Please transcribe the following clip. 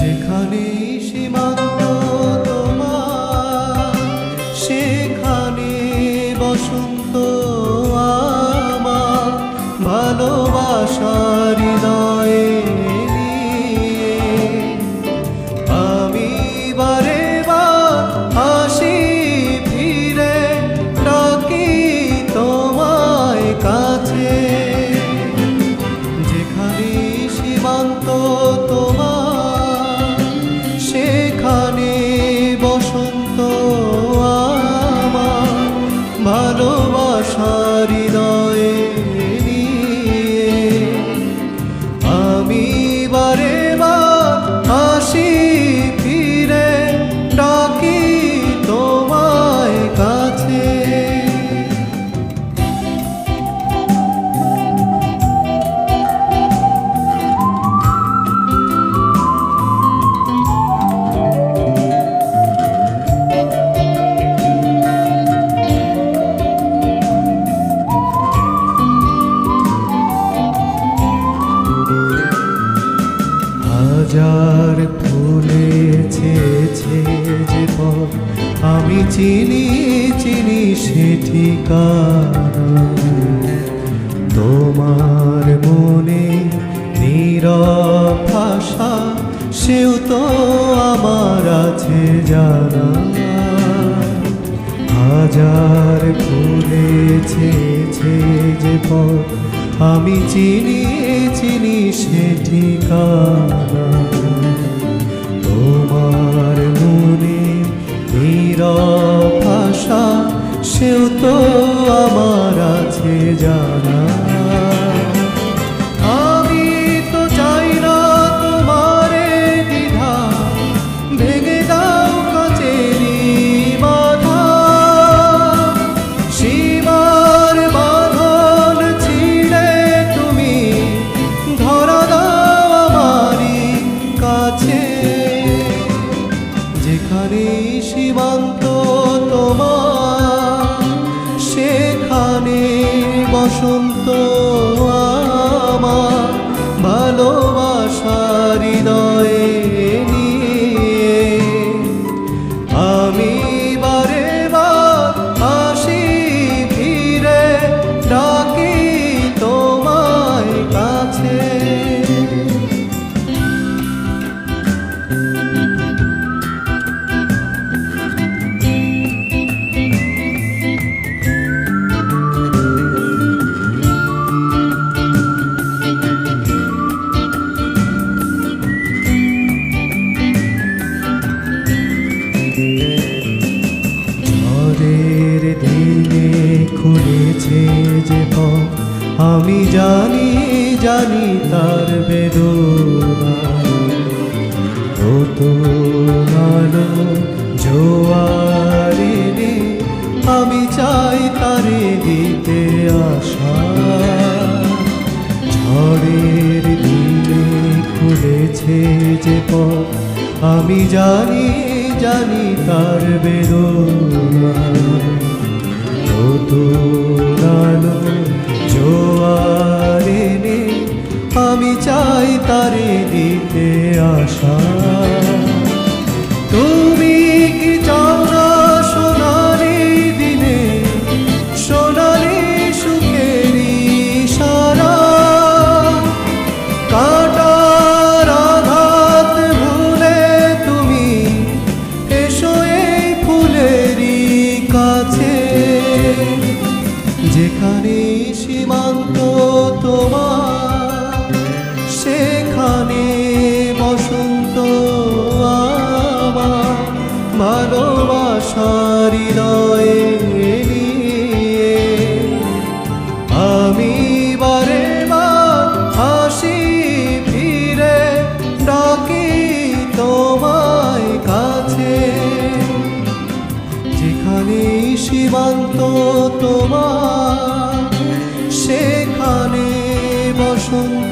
যেখানে সীমান্ত তোমার সেখানে বসন্ত আমার ভালোবাসা ঠিকানা তোমার মনে নীরব ভাষা সেও তো আমার আছে জানা হাজার ফুলেছে যে পথ, আমি চিনি চিনি সে ঠিকানা। তোমার মনে নীরব সেও তো আমার আছে জানা। বসন্ত জানি তার বেদনা। আলো জোয়ারে রে আমি চাই তারে দিতে আসা ঝড়ের দিনে খুলেছে যে পথ, আমি জানি জানি তার বেদনা। নতুন আলো জোয়ারে নে আমি চাই তারে দিতে আসা তুমি কি চাও না সোনালি দিনে? সোনালি সুখেরি সারা কাটার আঘাত ভুলে তুমি এসো এই ফুলেরই কাছে। যেখানে সীমান্ত তোমার সেখানে বসন্ত